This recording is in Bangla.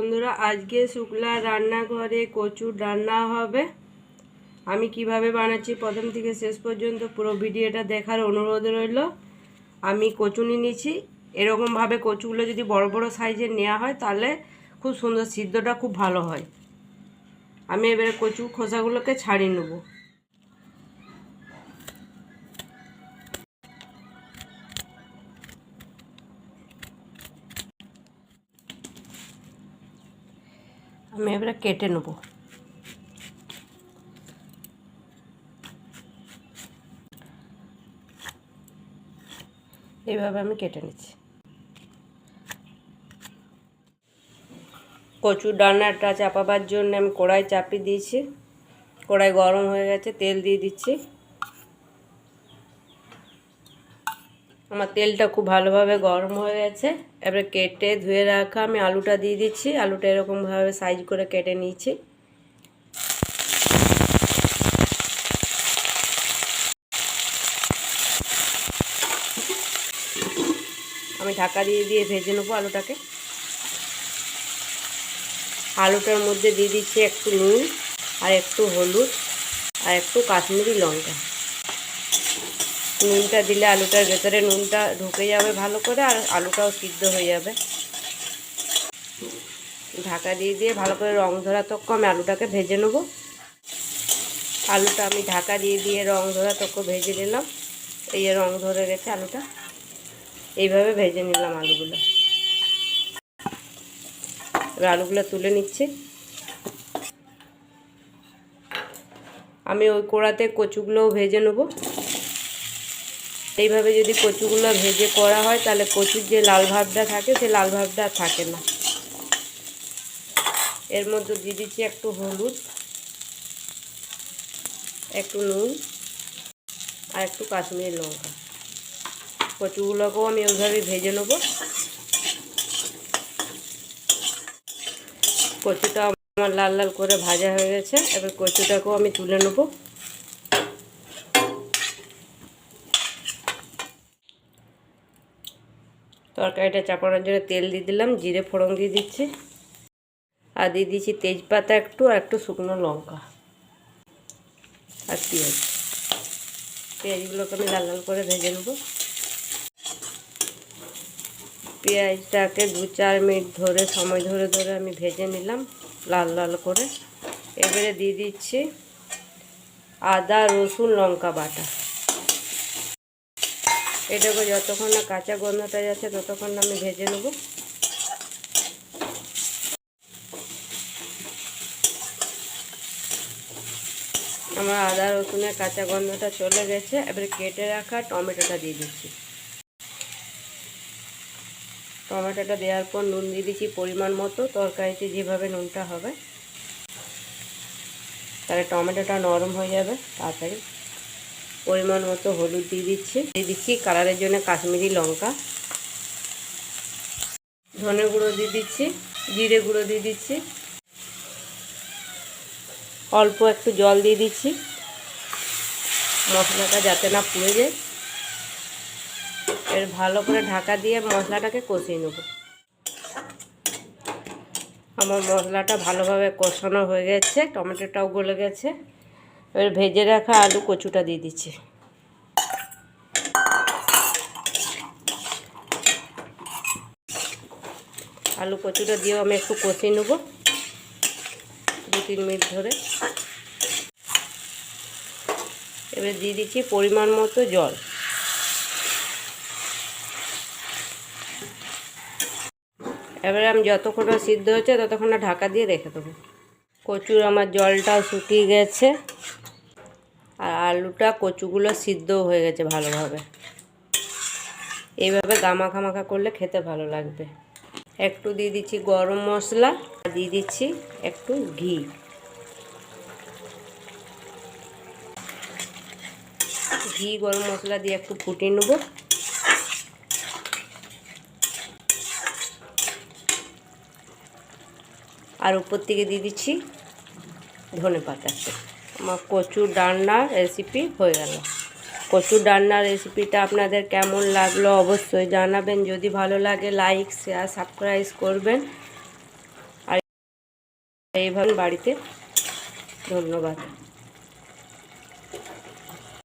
বন্ধুরা, আজকে শুক্লা রান্নাঘরে কচুর রান্না হবে। আমি কীভাবে বানাচ্ছি প্রথম থেকে শেষ পর্যন্ত পুরো ভিডিওটা দেখার অনুরোধ রইল। আমি কচু নিয়ে নিয়েছি। এরকমভাবে কচুগুলো যদি বড় বড় সাইজের নেওয়া হয়, তাহলে খুব সুন্দর, সিদ্ধটা খুব ভালো হয়। আমি এবারে কচু খোসাগুলোকে ছাড়িয়ে নেব। আমি এবারে কেটে নেব। এইভাবে আমি কেটে নিচ্ছি। কচুর ডান্নাটা চাপাবার জন্য আমি কড়াই চাপিয়ে দিয়েছি। কড়াই গরম হয়ে গেছে, তেল দিয়ে দিচ্ছি। আমার তেলটা খুব ভালোভাবে গরম হয়ে গেছে। এবারে কেটে ধুয়ে রাখা আমি আলুটা দিয়ে দিচ্ছি। আলুটা এরকমভাবে সাইজ করে কেটে নিয়েছি আমি ঢাকা দিয়ে দিয়ে ভেজে নেব আলুটাকে। আলুটার মধ্যে দিয়ে দিচ্ছি একটু নুন আর একটু হলুদ আর একটু কাশ্মীরি লঙ্কা। নুনটা দিলে আলুটার ভেতরে নুনটা ঢুকে যাবে ভালো করে আর আলুটাও সিদ্ধ হয়ে যাবে। ঢাকা দিয়ে দিয়ে ভালো করে রং ধরা তক্ক, আমি আলুটাকে ভেজে নেব। আলুটা আমি ঢাকা দিয়ে দিয়ে রং ধরা তক্ক ভেজে নিলাম। এই রং ধরে গেছে আলুটা। এইভাবে ভেজে নিলাম আলুগুলো। আলুগুলো তুলে নিচ্ছি। আমি ওই কোড়াতে কচুগুলোও ভেজে নেব। এইভাবে যদি কচুগুলো ভেজে করা হয়, তাহলে কচুর যে লাল ভাবটা থাকে, সে লাল ভাবটা থাকে না। এর মধ্যে দিয়ে দিচ্ছি একটু হলুদ, একটু নুন আর একটু কাশ্মীরি লঙ্কা। কচুগুলোকেও আমি ওইভাবে ভেজে নেব। কচুটা আমার লাল লাল করে ভাজা হয়ে গেছে। এবার কচুটাকেও আমি তুলে নেব। তরকারিটা চাপানোর জন্য তেল দিয়ে দিলাম, জিরে ফোড়ন দিয়ে দিচ্ছি। আর দিয়ে দিচ্ছি তেজপাতা একটু আর একটু শুকনো লঙ্কা আর পেঁয়াজ। পেঁয়াজগুলোকে আমি লাল লাল করে ভেজে নেব। পেঁয়াজটাকে দু চার মিনিট ধরে, সময় ধরে ধরে আমি ভেজে নিলাম লাল লাল করে। এবারে দিয়ে দিচ্ছি আদা, রসুন, লঙ্কা বাটা। এটাকে যতক্ষণ না কাঁচা গন্ধটা যাচ্ছে, ততক্ষণ আমি ভেজে নেব। আমার আদা রসুনের কাঁচা গন্ধটা চলে গেছে, এবারে কেটে রাখা টমেটোটা দিয়ে দিচ্ছি। টমেটোটা দেওয়ার পর নুন দিয়ে দিচ্ছি পরিমাণ মতো, তরকারিতে যেভাবে নুনটা হবে, তাহলে টমেটোটা নরম হয়ে যাবে, তাড়াতাড়ি। পরিমাণ মতো হলুদ দিয়ে দিচ্ছি। দিয়ে দিচ্ছি কালারের জন্য কাশ্মীরি লঙ্কা। ধনে গুঁড়ো দিয়ে দিচ্ছি, জিরে গুঁড়ো দিয়ে দিচ্ছি। অল্প একটু জল দিয়ে দিচ্ছি। মশলাটা যাতে না পুড়ে যায়। এর ভালো করে ঢাকা দিয়ে মশলাটাকে কষিয়ে নেব। আমার মশলাটা ভালোভাবে কষানো হয়ে গেছে, টমেটোটাও গলে গেছে। এবার ভেজে রাখা আলু কচুটা দিয়ে দিচ্ছি। আলু কচুটা দিয়েও আমি একটু কষিয়ে নেব দু তিন মিনিট ধরে। এবার দিয়ে দিচ্ছি পরিমাণ মতো জল। এবারে আমি যতক্ষণ সিদ্ধ হচ্ছে ততক্ষণ ঢাকা দিয়ে রেখে দেবো। কচুর আমার জলটাও শুকিয়ে গেছে। আর আলুটা কচুগুলো সিদ্ধও হয়ে গেছে ভালোভাবে। এইভাবে গামাখা মাখা করলে খেতে ভালো লাগবে। একটু দিয়ে দিচ্ছি গরম মশলা দিয়ে দিচ্ছি একটু ঘি। ঘি, গরম মশলা দিয়ে একটু ফুটিয়ে নেব। আর উপর থেকে দিয়ে দিচ্ছি ধনে পাতা কচুর ডান্নার রেসিপি হয়ে গেল। কচুর ডান্নার রেসিপিটা আপনাদের কেমন লাগল অবশ্যই জানাবেন। যদি ভালো লাগে লাইক শেয়ার সাবস্ক্রাইব করবেন। আর এইভাবে বাড়িতে ধন্যবাদ।